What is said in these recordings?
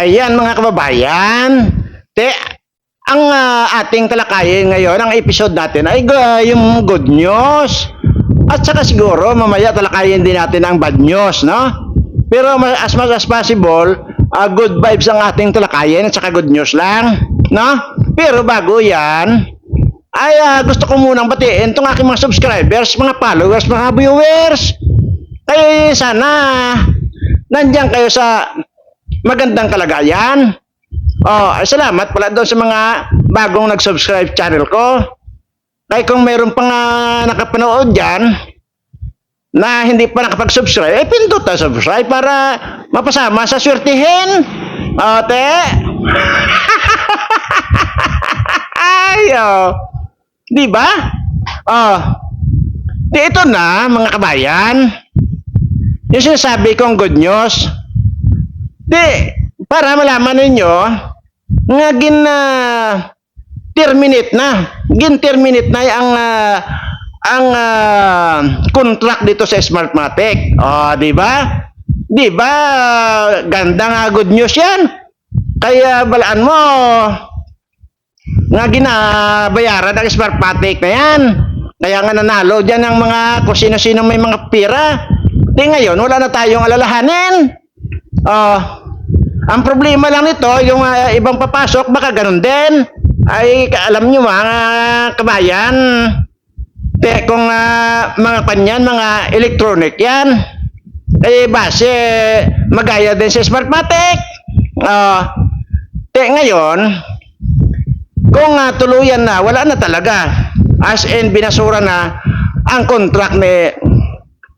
Ayan mga kababayan. Te, ang ah, ating talakayin ngayon, ang episode natin ay ga- yung good news. At saka siguro mamaya talakayin din natin ang bad news, no? Pero as much as possible, ah, good vibes ang ating talakayin at saka good news lang, no? Pero bago yan, ay ah, gusto ko munang batiin itong aking mga subscribers, mga followers, mga viewers. Ay sana nandiyan kayo sa magandang kalagayan. Oh, salamat pala doon sa mga bagong nag-subscribe channel ko. Kaya kung mayroon pang ah, nakapanood dyan na hindi pa nakapag-subscribe, eh pindot na subscribe para mapasama sa swertihin. O, te. Ay, oh. Di ba? Oh. Di ito na, mga kabayan. Yung sinasabi kong good news, Di, para malaman ninyo, nga gin uh, terminate na. Gin terminate na ang ah, ang ah, contract dito sa Smartmatic. Oh, di ba? Di ba? Ganda nga good news 'yan. Kaya balaan mo nga ginabayaran ng Smartmatic na 'yan. Kaya nga nanalo diyan ang mga kung sino-sino may mga pira. Di ngayon, wala na tayong alalahanin. Oh, ang problema lang nito, yung ah, ibang papasok, baka ganun din. Ay, alam nyo mga kabayan, te, kung ah, mga kanyan, mga electronic yan, eh, base, magaya din sa Smartmatic. Ah, te, ngayon, kung ah, tuluyan na, wala na talaga. As in, binasura na ang contract ni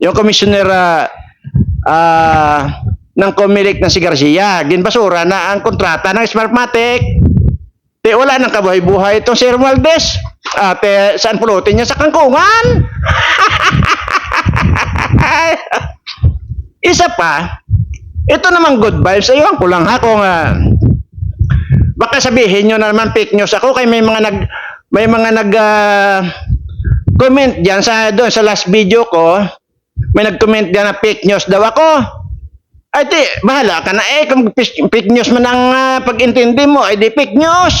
yung commissioner ah, ah, ng Comelec na si Garcia. Ginbasura na ang kontrata ng Smartmatic. Te, wala nang kabuhay-buhay itong si Romualdez. Ate, saan pulutin niya sa kangkungan? Isa pa, ito namang good vibes. Ayun ko lang ha kung ah, baka sabihin nyo na naman fake news ako kay may mga nag may mga nag ah, comment diyan sa doon sa last video ko may nag-comment diyan na fake news daw ako ay di bahala ka na eh. Kung fake news man ang ah, pag-intindi mo ay di fake news.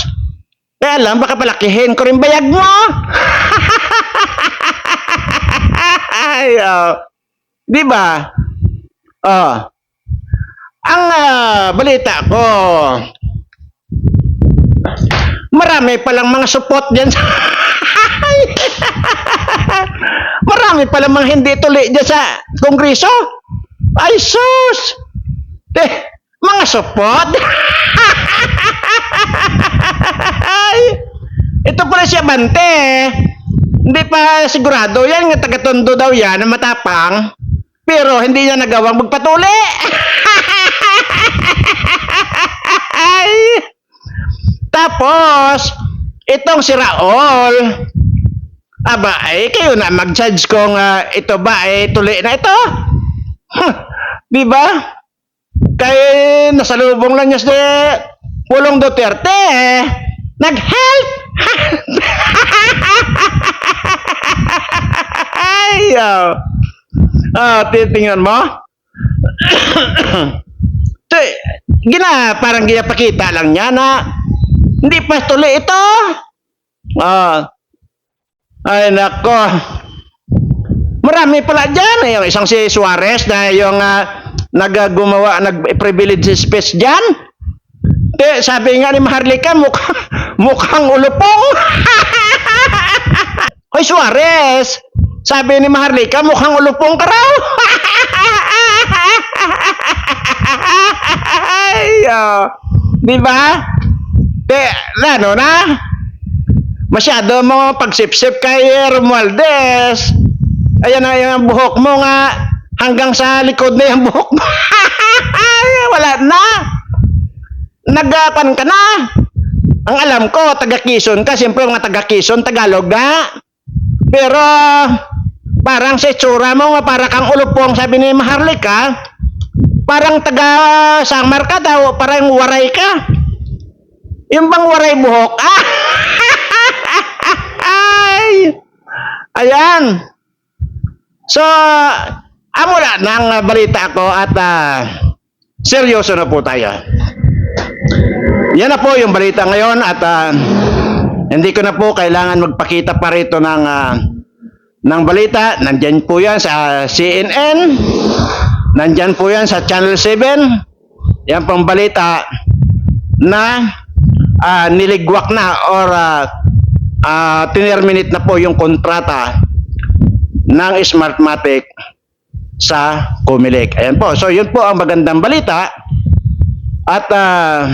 Kaya lang baka palakihin ko rin bayag mo. Ay oh. di ba? Oh. Ang ah, balita ko Marami palang mga support diyan sa Marami palang mga hindi tuli diyan sa kongreso. Ay sus! Eh, mga support? Ito pala si Abante. Hindi pa sigurado yan, nga taga-tondo daw yan, na matapang. Pero hindi niya nagawang magpatuli. Tapos, itong si Raul, aba, ay kayo na mag-judge kung ah, ito ba ay tuli na ito. Huh, di ba? Kaya nasalubong lang niya si Pulong Duterte, nag-help. ay, oh. Titingnan mo. Gina, parang ginapakita lang niya na hindi pa tuloy ito. Ah. Ay, nako. Marami pala dyan. Yung isang si Suarez na yung ah, naggumawa, nag-privilege speech dyan. Eh, sabi nga ni Maharlika, mukha, mukhang ulupong. Hoy, Suarez! Sabi ni Maharlika, mukhang ulupong ka raw. Ay, oh. Di ba? Te, ano na? Masyado mo pagsipsip kay Romualdez. Ayan na yung buhok mo nga. Hanggang sa likod na yung buhok. Wala na. Nagapan ka na. Ang alam ko, taga Quezon ka. Siyempre mga taga Quezon, Tagalog na. Pero, parang sa itsura mo, para kang ulupong, sabi ni Maharlika, parang taga Samar ka daw, parang waray ka. Yung bang waray buhok? Ay! Ayan. So, amo na ng balita ko at ah, seryoso na po tayo. Yan na po yung balita ngayon at ah, hindi ko na po kailangan magpakita pa rito ng ah, ng balita. Nandyan po yan sa CNN. Nandyan po yan sa Channel 7. Yan pong balita na ah, niligwak na or ah, ah, tinerminate na po yung kontrata ng Smartmatic sa Comelec. Ayan po. So yun po ang magandang balita. At ah,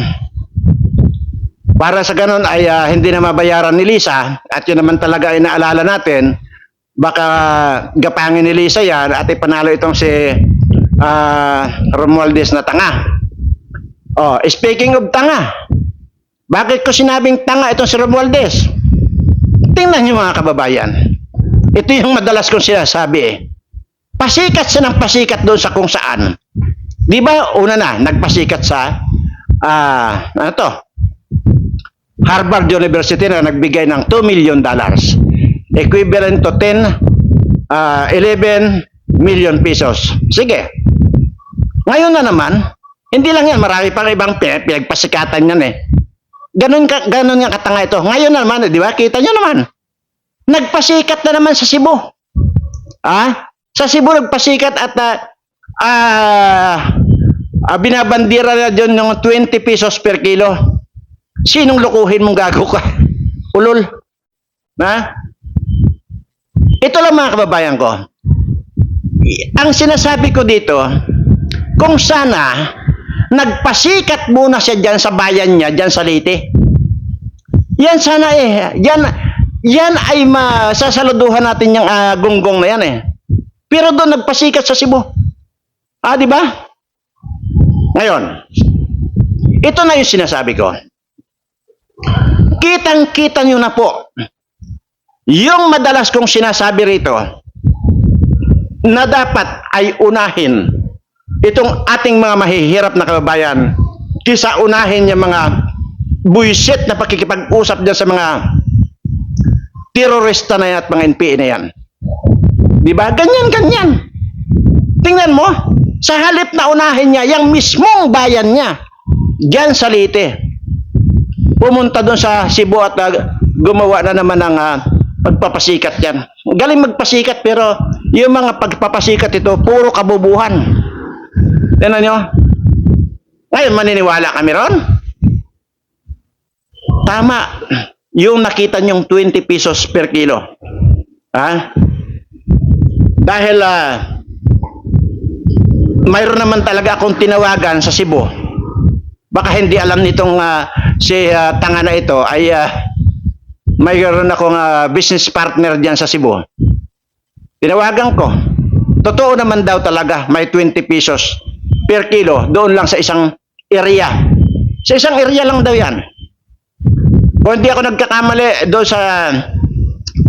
para sa ganun ay ah, hindi na mabayaran ni Lisa at yun naman talaga ay naalala natin baka gapangin ni Lisa yan at ipanalo itong si ah, Romualdez na tanga. Oh, speaking of tanga, bakit ko sinabing tanga itong si Romualdez? Tingnan niyo mga kababayan. Ito yung madalas kong sinasabi eh. Pasikat siya ng pasikat doon sa kung saan. Di ba, una na, nagpasikat sa, ah, ano to, Harvard University na nagbigay ng 2 million dollars. Equivalent to 10, ah, 11 million pesos. Sige. Ngayon na naman, hindi lang yan, marami pang ibang pinag- pinagpasikatan yan eh. Ganun, ka, ganun nga katanga ito. Ngayon na naman, di ba? Kita nyo naman. Nagpasikat na naman sa Cebu. Ah? Sa Cebu nagpasikat at ah, ah, ah, binabandira na dyan ng 20 pesos per kilo. Sinong lukuhin mong gago ka? Ulol. Na? Ito lang mga kababayan ko. Ang sinasabi ko dito, kung sana nagpasikat muna siya dyan sa bayan niya, dyan sa Leyte. Yan sana eh. Yan, yan ay masasaluduhan natin yung ah, gunggong na yan eh. Pero doon nagpasikat sa Cebu. Ah, di ba? Ngayon, ito na yung sinasabi ko. Kitang-kita nyo na po yung madalas kong sinasabi rito na dapat ay unahin itong ating mga mahihirap na kababayan kisa unahin yung mga buisit na pakikipag-usap dyan sa mga terorista na yan at mga NPA na yan. Di ba? Ganyan, ganyan. Tingnan mo, sa halip na unahin niya, yung mismong bayan niya, dyan sa Leyte, pumunta doon sa Cebu at uh, gumawa na naman ng uh, pagpapasikat yan. Galing magpasikat pero yung mga pagpapasikat ito, puro kabubuhan. Tingnan nyo. Ngayon, maniniwala kami ron? Tama. Yung nakita nyong 20 pesos per kilo. Ha? Dahil ah, mayroon naman talaga akong tinawagan sa Cebu. Baka hindi alam nitong ah, si ah, tanga na ito ay ah, mayroon akong ah, business partner diyan sa Cebu. Tinawagan ko. Totoo naman daw talaga may 20 pesos per kilo doon lang sa isang area. Sa isang area lang daw yan. Kung hindi ako nagkakamali doon sa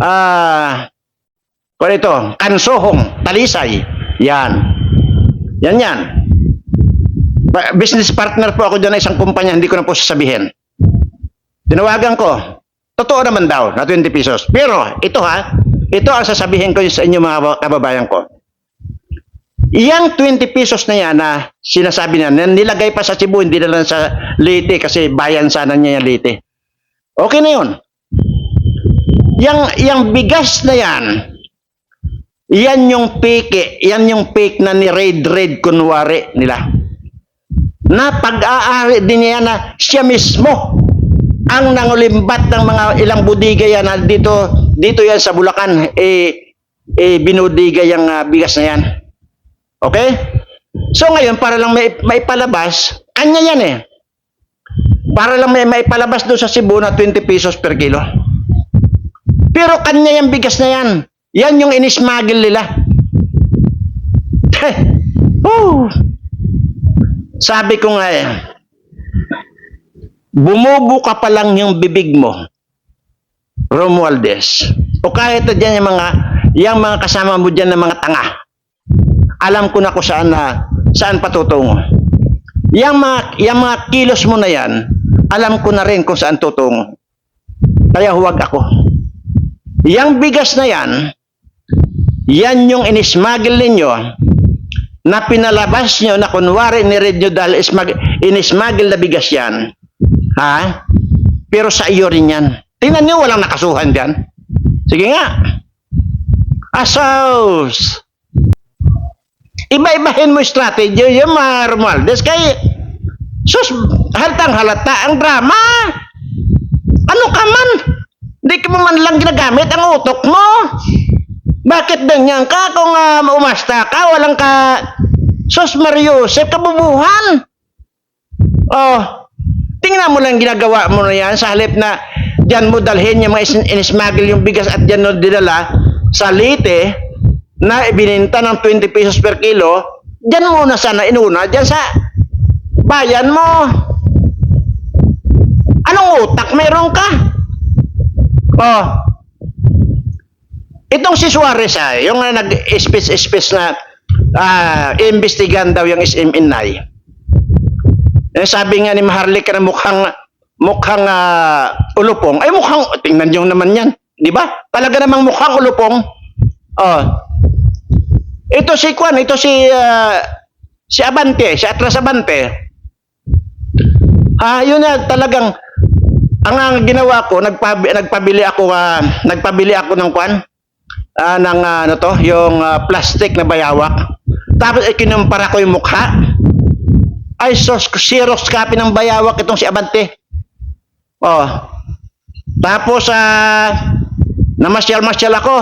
ah kung ito, Kansohong, Talisay. Yan. Yan yan. Business partner po ako dyan na isang kumpanya, hindi ko na po sasabihin. Tinawagan ko. Totoo naman daw na 20 pesos. Pero ito ha, ito ang sasabihin ko sa inyo mga kababayan ko. Yang 20 pesos na yan na sinasabi niya, na nilagay pa sa Cebu, hindi na lang sa Leyte kasi bayan sana niya yung Leyte. Okay na yun. Yang, yang bigas na yan, yan yung fake, yan yung fake na ni Raid Raid kunwari nila. Na pag-aari din niya na siya mismo ang nangulimbat ng mga ilang budiga yan na dito, dito yan sa Bulacan, eh, eh binudiga yung ah, bigas na yan. Okay? So ngayon, para lang may, maipalabas, kanya yan eh. Para lang may maipalabas doon sa Cebu na 20 pesos per kilo. Pero kanya yung bigas na yan. Yan yung inismagil nila. Woo. Sabi ko nga eh, bumubuka pa lang yung bibig mo, Romualdez. O kahit na dyan yung mga, yung mga kasama mo dyan na mga tanga. Alam ko na kung saan na, saan patutungo. Yang mga, yung mga kilos mo na yan, alam ko na rin kung saan tutungo. Kaya huwag ako. Yang bigas na yan, yan yung inismagil ninyo na pinalabas nyo na kunwari ni nyo dahil ismag, inismagil na bigas yan. Ha? Pero sa iyo rin yan. Tingnan nyo, walang nakasuhan dyan. Sige nga. Asos! Iba-ibahin mo strategy yung mga Romualdez kay sus haltang halata ang drama. Ano ka man? Hindi ka man lang ginagamit ang utok mo. Bakit ganyan ka kung uh, umasta ka, walang ka sus Mariusep, kabubuhan. Oh, tingnan mo lang ginagawa mo na yan sa halip na diyan mo dalhin yung mga is- in-smuggle yung bigas at diyan mo dinala sa Leyte na ibininta ng 20 pesos per kilo, diyan mo na sana inuna, diyan sa bayan mo. Anong utak meron ka? Oh. Itong si Suarez ay, yung uh, nag-space-space na ah, imbestigan daw yung SMNI. Eh, sabi nga ni Maharlika na mukhang mukhang ah, ulupong. Ay mukhang tingnan niyo naman 'yan, 'di ba? Talaga namang mukhang ulupong. Oh. Ito si Kwan, ito si ah, si Abante, si Atlas Abante. Ah, yun na talagang ang, ang ginawa ko, nagpabi, nagpabili ako ah, nagpabili ako ng Kwan ah, ng ah, ano to, yung ah, plastic na bayawak. Tapos eh, kinumpara ko yung mukha ay sos, Xerox copy ng bayawak itong si Abante. Oh. Tapos, ah, namasyal-masyal ako.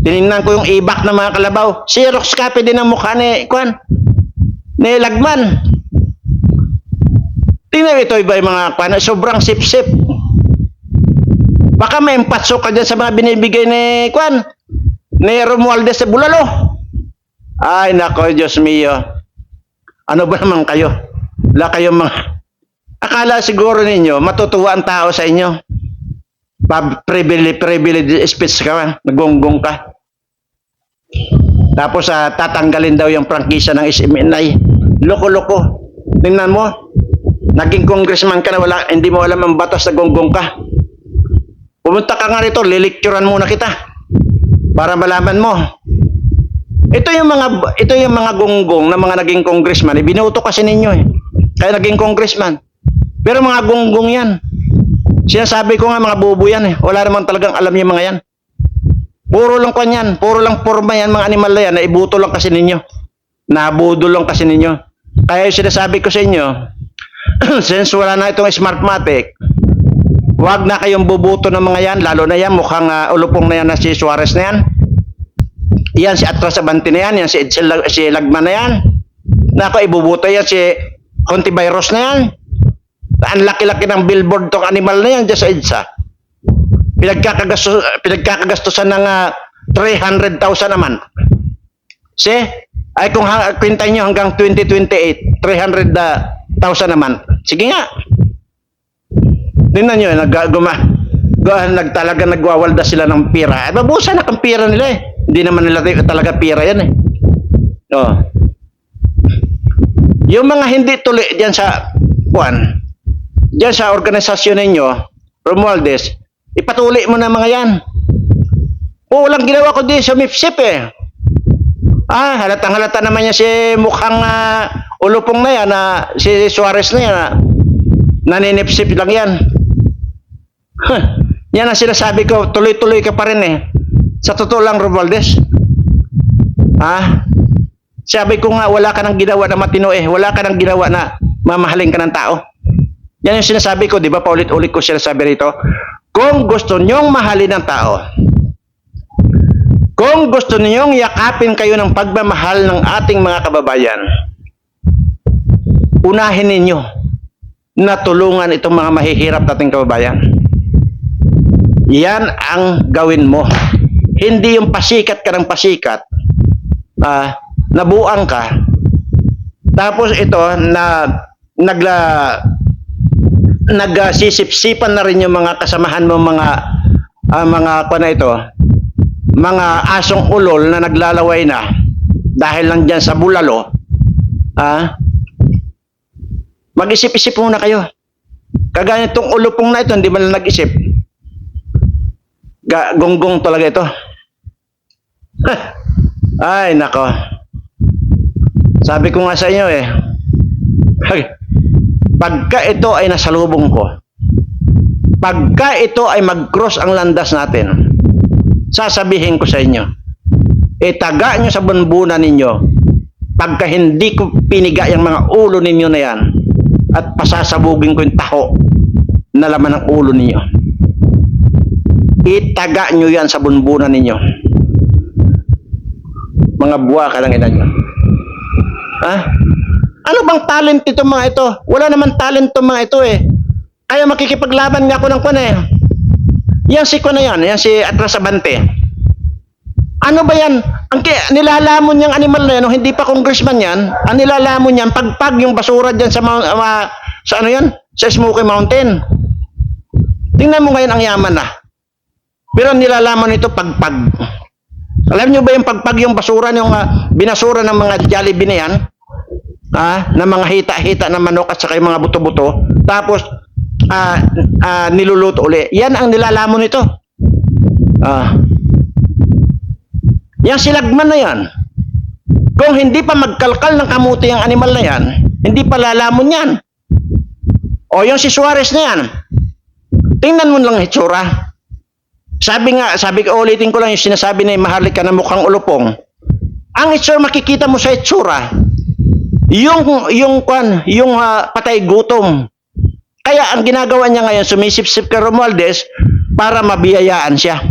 Tinignan ko yung ibak ng mga kalabaw. Xerox copy din ang mukha ni, Kwan, ni Lagman. Tingnan ito iba yung mga Kwan, sobrang sip-sip. Baka may empatso ka dyan sa mga binibigay ni Kwan, ni Romualdez sa Bulalo. Ay, nako, Diyos mio. Ano ba naman kayo? Wala kayong mga... Akala siguro ninyo, matutuwa ang tao sa inyo. Privilege, privilege speech ka, nagonggong ka. Tapos ah, tatanggalin daw yung prangkisa ng SMNI. Loko-loko. Tingnan mo, naging congressman ka na wala, hindi mo alam ang batas na gonggong ka. Pumunta ka nga rito, lilikturan muna kita. Para malaman mo, ito yung mga ito yung mga gonggong na mga naging congressman. Eh, binuto kasi ninyo eh. Kaya naging congressman. Pero mga gonggong yan. Sinasabi ko nga mga bobo yan eh. Wala naman talagang alam yung mga yan. Puro lang kwan yan. Puro lang forma yan mga animal na yan. Na ibuto lang kasi ninyo. Nabudo lang kasi ninyo. Kaya yung sinasabi ko sa inyo, since wala na itong Smartmatic, wag na kayong bubuto ng mga yan. Lalo na yan, mukhang ah, ulupong na yan na si Suarez na yan. Yan si Atras Abante na yan, yan si, si, si Lagman na yan. Nako, ibubuto yan si Contivirus na yan. Ang laki-laki ng billboard tong animal na yan dyan sa EDSA. Pinagkakagasto, pinagkakagastosan ng ah, 300,000 naman. See? Ay kung ha, kwenta nyo hanggang 2028, 300,000 naman. Sige nga. Tingnan nyo, nag, guma, gu- nagtalaga nagwawalda sila ng pira. Ay, mabusan na ang pira nila eh. Hindi naman nila talaga pira yan eh. Oh. Yung mga hindi tuli diyan sa kuan, diyan sa organisasyon ninyo, Romualdez, ipatuli mo na mga yan. O, walang ginawa ko din sa MIPSIP eh. Ah, halatang halata naman niya si mukhang ah, ulupong na yan, na si Suarez na yan, na naninipsip lang yan. Yan ang sinasabi ko, tuloy-tuloy ka pa rin eh. Sa totoo lang, Romualdez. Ha? Sabi ko nga, wala ka nang ginawa na matino eh. Wala ka nang ginawa na mamahalin ka ng tao. Yan yung sinasabi ko, di ba? Paulit-ulit ko sinasabi rito. Kung gusto nyong mahalin ng tao, kung gusto ninyong yakapin kayo ng pagmamahal ng ating mga kababayan, unahin ninyo na tulungan itong mga mahihirap nating kababayan. Yan ang gawin mo. Hindi yung pasikat ka ng pasikat, ah, nabuang ka, tapos ito, na nagla nagsisipsipan na rin yung mga kasamahan mo mga ah, mga pa na ito mga asong ulol na naglalaway na dahil lang dyan sa bulalo ah mag-isip-isip muna kayo. Kagaya itong ulupong na ito hindi man lang nag-isip Ga- gonggong talaga ito. Ay nako. Sabi ko nga sa inyo eh. Pagka ito ay nasalubong ko pagka ito ay mag-cross ang landas natin, sasabihin ko sa inyo, itaga nyo sa bunbunan ninyo, pagka hindi ko piniga yung mga ulo ninyo na yan, at pasasabugin ko yung taho na laman ng ulo ninyo. Itaga nyo yan sa bunbunan ninyo. Mga buwa ka lang ina nyo. Ha? Ano bang talent ito mga ito? Wala naman talent itong mga ito eh. Kaya makikipaglaban nga ako ng kwan eh. Yan si kwan na yan, yan si Atlas Abante. Ano ba yan? Ang nilalamon niyang animal na yan, hindi pa congressman yan, ang nilalamon niyan, pagpag yung basura dyan sa, mount, ah, sa ano yan? Sa Smoky Mountain. Tingnan mo ngayon ang yaman na. Pero nilalaman nito pagpag. Alam niyo ba yung pagpag yung basura yung ah, binasura ng mga Jollibee na yan? Ah, ng mga hita-hita ng manok at saka yung mga buto-buto. Tapos ah, ah, niluluto uli. Yan ang nilalamon nito. Ah. Yang silagman na yan. Kung hindi pa magkalkal ng kamuti ang animal na yan, hindi pa lalamon yan. O yung si Suarez na yan, tingnan mo lang ang itsura. Sabi nga, sabi ko, ulitin ko lang yung sinasabi na mahalik ka na mukhang ulupong. Ang itsura, makikita mo sa itsura, yung, yung, kwan, yung ah, patay gutom. Kaya ang ginagawa niya ngayon, sumisip-sip kay Romualdez para mabiyayaan siya.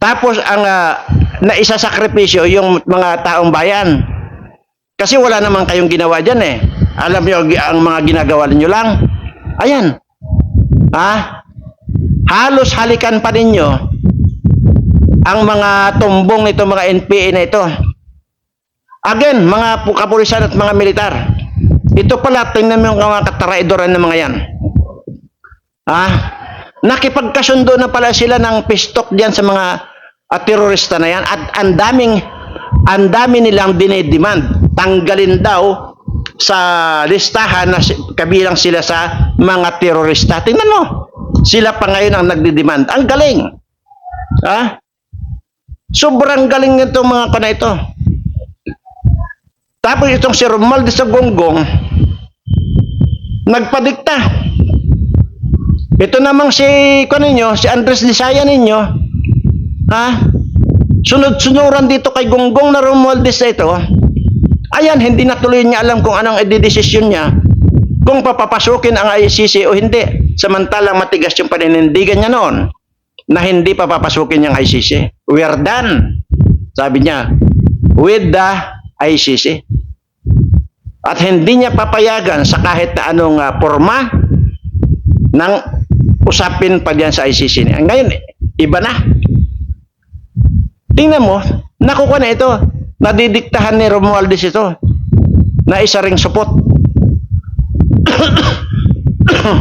Tapos ang uh, naisasakripisyo yung mga taong bayan. Kasi wala naman kayong ginawa dyan eh. Alam niyo ang mga ginagawa niyo lang. Ayan. Ha? Halos halikan pa ninyo ang mga tumbong nito mga NPA na ito. Again, mga pu- kapulisan at mga militar. Ito pala, tingnan mo yung mga kataraidoran ng mga yan. Ha? Nakipagkasundo na pala sila ng pistok diyan sa mga ah, terorista na yan at ang daming ang dami nilang dinedemand. Tanggalin daw sa listahan na kabilang sila sa mga terorista. Tingnan mo. Sila pa ngayon ang nagdidemand. Ang galing. Ha? Sobrang galing nito mga kana ito. Tapos itong si Romualdez sa Gonggong, nagpadikta. Ito namang si, kano ninyo, si Andres Disaya ninyo, ha? Sunod-sunuran dito kay Gonggong na Romualdez na ito. Ayan, hindi na tuloy niya alam kung anong ididesisyon niya. Kung papapasukin ang ICC o hindi. Samantalang matigas yung paninindigan niya noon na hindi pa papasukin yung ICC. We are done. Sabi niya, with the ICC. At hindi niya papayagan sa kahit na anong ah, forma ng usapin pa diyan sa ICC. niya. Ngayon, iba na. Tingnan mo, nakuha na ito. Nadidiktahan ni Romualdez ito na isa ring supot.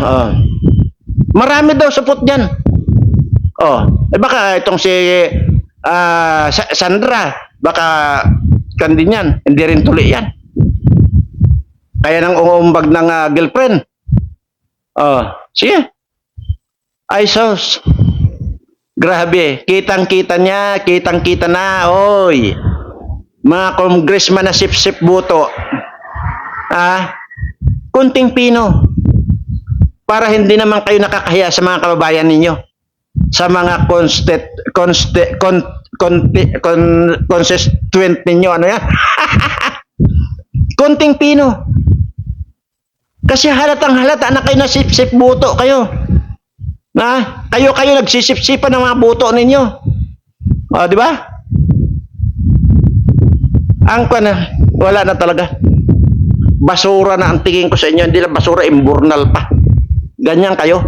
Oh. Marami daw supot diyan. Oh, eh baka itong si Sa- Sandra, baka kan din yan. Hindi rin tuli yan. Kaya nang umuumbag ng ah, girlfriend. Oh, sige. Ay, sos. Grabe, kitang-kita niya, kitang-kita na, oy. Mga congressman na sip-sip buto. Ah, kunting pino. Para hindi naman kayo nakakahiya sa mga kababayan ninyo. Sa mga constet, constet, con, con, con, constituent ninyo, ano yan? kunting pino. Kasi halatang halata na kayo na sip-sip buto kayo. Na, kayo kayo nagsisip-sipan ng mga buto ninyo. O, di ba? Ang na, wala na talaga. Basura na ang tingin ko sa inyo. Hindi lang basura, imburnal pa. Ganyan kayo.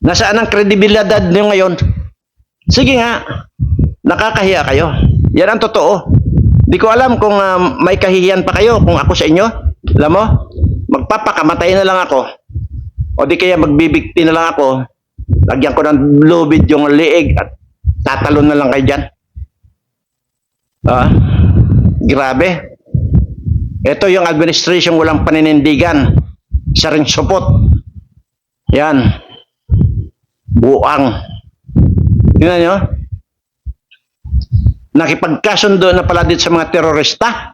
Nasaan ang kredibilidad niyo ngayon? Sige nga, nakakahiya kayo. Yan ang totoo. Di ko alam kung ah, may kahihiyan pa kayo kung ako sa inyo. Alam mo, magpapakamatay na lang ako. O di kaya magbibigti na lang ako. Lagyan ko ng lubid yung liig at tatalon na lang kayo dyan. Ah, grabe. Ito yung administration walang paninindigan. Isa ring supot. Yan. Buang. Tingnan nyo. Nakipagkasundo na pala dito sa mga terorista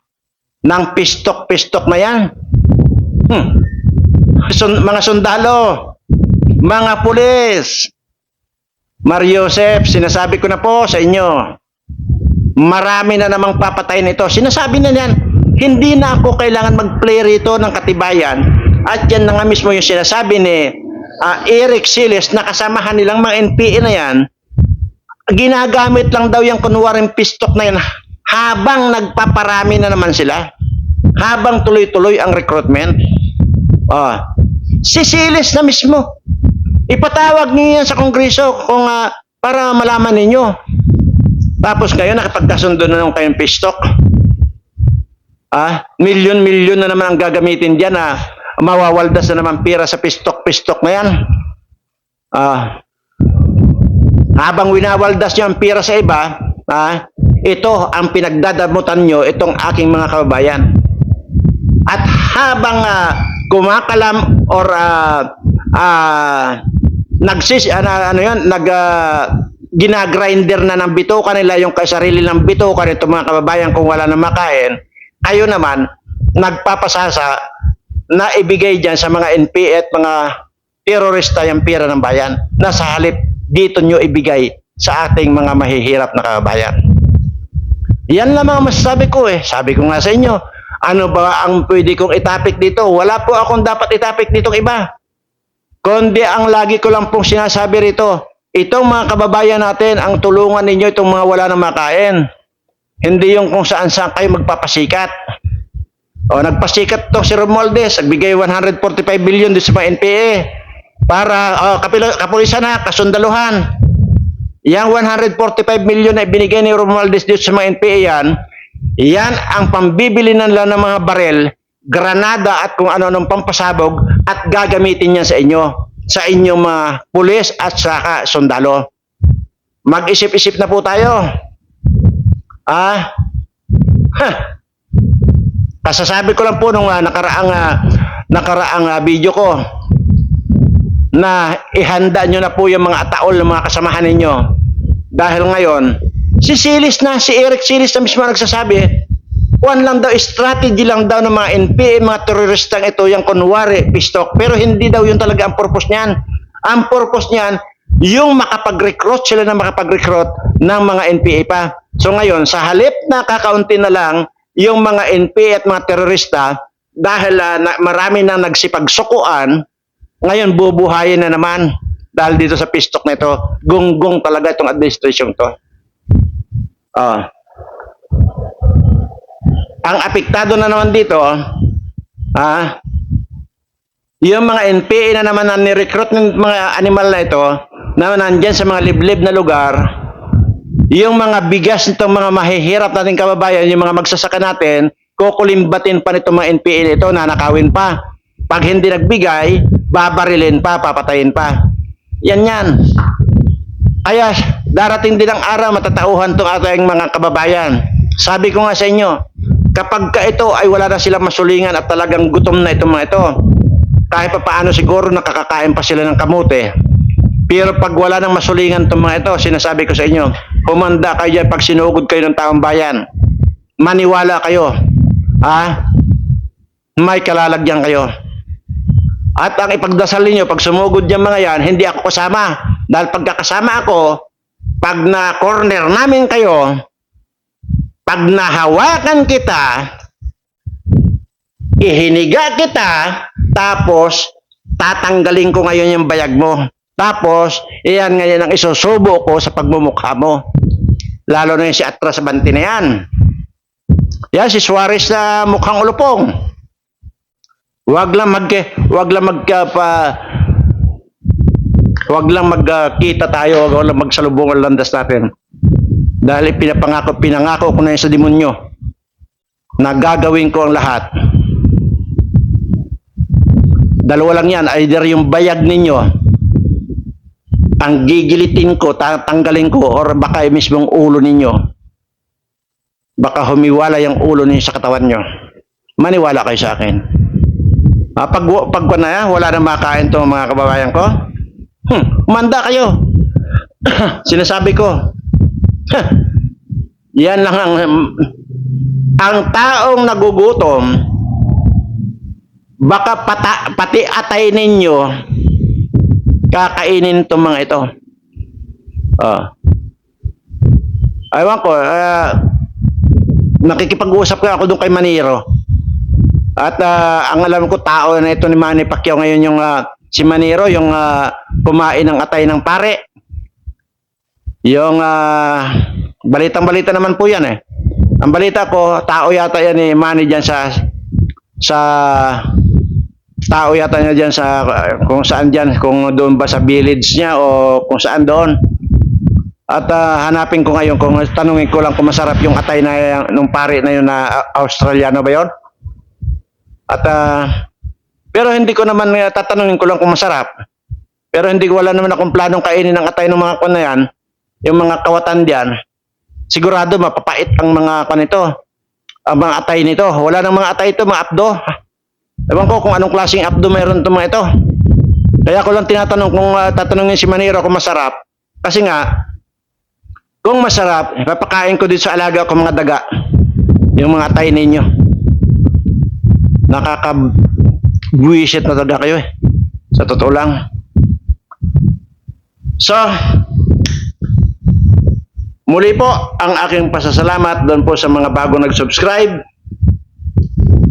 ng pistok-pistok na yan. Hmm. Sun- mga sundalo. Mga pulis, Mario Joseph, sinasabi ko na po sa inyo, marami na namang papatay nito. Sinasabi na yan, hindi na ako kailangan mag-play rito ng katibayan. At yan na nga mismo yung sinasabi ni ah, Eric Siles na kasamahan nilang mga NPA na yan, ginagamit lang daw yung kunwaring pistok na yan habang nagpaparami na naman sila. Habang tuloy-tuloy ang recruitment. Oh, si Siles na mismo. Ipatawag niyo yan sa kongreso kung ah, para malaman ninyo. Tapos kayo nakapagkasundo na nung kayong pistok. Ah, milyon-milyon na naman ang gagamitin diyan na mawawaldas na naman pira sa pistok-pistok na yan. Ah, habang winawaldas nyo ang pira sa iba, ah, ito ang pinagdadamutan nyo, itong aking mga kababayan. At habang ah, kumakalam or ah, ah, nagsis ano, ano 'yon, nag ah, ginagrinder na ng bituka nila yung sarili ng bituka nito mga kababayan kung wala na makain, kayo naman nagpapasasa na ibigay diyan sa mga NPA at mga terorista yung pira ng bayan na sa halip dito nyo ibigay sa ating mga mahihirap na kababayan. Yan mga masasabi ko eh. Sabi ko nga sa inyo, ano ba ang pwede kong itapik dito? Wala po akong dapat itapik dito iba. Kundi ang lagi ko lang pong sinasabi rito, itong mga kababayan natin, ang tulungan ninyo itong mga wala na makain. Hindi yung kung saan saan kayo magpapasikat. O nagpasikat to si Romualdez, nagbigay 145 billion din sa mga NPA para oh, kapila, kapulisan na, kasundaluhan. Yang 145 million na binigay ni Romualdez dito sa mga NPA yan, yan ang pambibili ng ng mga barel, granada at kung ano-anong pampasabog at gagamitin yan sa inyo, sa inyong mga pulis at saka sundalo. Mag-isip-isip na po tayo. Ah, huh. Kasasabi ko lang po nung uh, nakaraang uh, nakaraang uh, video ko na ihanda nyo na po yung mga ataol ng mga kasamahan ninyo. Dahil ngayon, si Silis na, si Eric Silis na mismo nagsasabi, One lang daw, strategy lang daw ng mga NPA, mga teroristang ito, yung kunwari, pistok. Pero hindi daw yun talaga ang purpose niyan. Ang purpose niyan, yung makapag-recruit sila na makapag-recruit ng mga NPA pa. So ngayon, sa halip na kakaunti na lang yung mga NPA at mga terorista, dahil uh, na, marami nang nagsipagsukuan, ngayon bubuhayin na naman dahil dito sa pistok na ito, gunggong talaga itong administration to. Ah. Ang apektado na naman dito, ah, yung mga NPA na naman na ni-recruit ng mga animal na ito, na nandyan sa mga liblib na lugar, yung mga bigas nitong mga mahihirap nating kababayan, yung mga magsasaka natin, kukulimbatin pa nitong mga NPA nito, nanakawin pa. Pag hindi nagbigay, babarilin pa, papatayin pa. Yan yan. Kaya darating din ang araw matatauhan tong ating mga kababayan. Sabi ko nga sa inyo, kapag ka ito ay wala na silang masulingan at talagang gutom na itong mga ito, kahit pa paano siguro nakakakain pa sila ng kamote. Pero pag wala nang masulingan itong mga ito, sinasabi ko sa inyo, humanda kayo dyan pag sinugod kayo ng taong bayan. Maniwala kayo. Ha? May kalalagyan kayo. At ang ipagdasal ninyo, pag sumugod yung mga yan, hindi ako kasama. Dahil pagkakasama ako, pag na-corner namin kayo, pag nahawakan kita, ihiniga kita, tapos tatanggalin ko ngayon yung bayag mo. Tapos, iyan ngayon ang isusubo ko sa pagmumukha mo. Lalo na yung si Atras Banti na yan. Yan, si Suarez na mukhang ulupong. Wag lang mag wag lang mag uh, pa wag lang magkita tayo, wag lang magsalubungan landas natin. Dahil pinapangako, pinangako ko na yun sa demonyo na gagawin ko ang lahat. Dalawa lang yan, either yung bayag ninyo, ang gigilitin ko, tatanggalin ko, or baka yung mismong ulo ninyo. Baka humiwala yung ulo ninyo sa katawan nyo. Maniwala kayo sa akin. Ah, pag, pag na, wala na makain to mga kababayan ko, hmm, manda kayo. Sinasabi ko, yan lang ang ang taong nagugutom baka pata, pati atay ninyo kakainin itong mga ito. Oh. Aywan ko, ah, nakikipag-usap ka ako doon kay Maniro. At ah, ang alam ko, tao na ito ni Manny Pacquiao ngayon yung ah, si Maniro, yung ah, kumain ng atay ng pare. Yung ah, balitang-balita naman po yan eh. Ang balita ko, tao yata yan ni Manny dyan sa sa tao yata niya dyan sa kung saan dyan, kung doon ba sa village niya o kung saan doon. At ah, hanapin ko ngayon kung tanungin ko lang kung masarap yung atay na nung pare na yun na ah, Australiano ba yun? At ah, pero hindi ko naman uh, tatanungin ko lang kung masarap. Pero hindi ko wala naman akong planong kainin ng atay ng mga kwan na yan, yung mga kawatan diyan. Sigurado mapapait ang mga kwan ito. Ang mga atay nito. Wala nang mga atay ito, mga abdo. Ewan ko kung anong klaseng abdo meron itong mga ito. Kaya ko lang tinatanong kung ah, tatanungin si Maniro kung masarap. Kasi nga, kung masarap, papakain ko dito sa alaga ko mga daga. Yung mga atay ninyo. Nakaka-buwisit na talaga kayo eh. Sa totoo lang. So, muli po ang aking pasasalamat doon po sa mga bago nag-subscribe.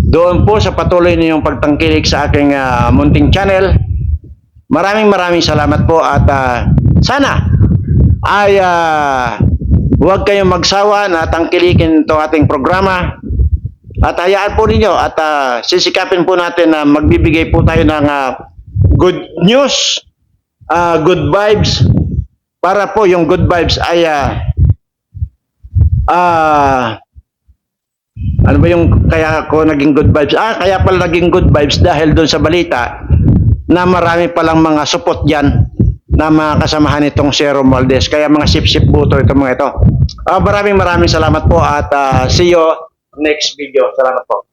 Doon po sa patuloy ninyong pagtangkilik sa aking ah, munting channel. Maraming maraming salamat po at ah, sana ay ah, huwag kayong magsawa na tangkilikin itong ating programa. At hayaan po ninyo at ah, sisikapin po natin na magbibigay po tayo ng ah, good news, ah, good vibes, para po yung good vibes ay ah, ah, ano ba yung kaya ako naging good vibes? Ah, kaya pala naging good vibes dahil doon sa balita na marami palang mga support dyan na mga kasamahan nitong si Romualdez. Kaya mga sip-sip buto ito mga ito. Uh, maraming maraming salamat po at uh, see you next video. Salamat po.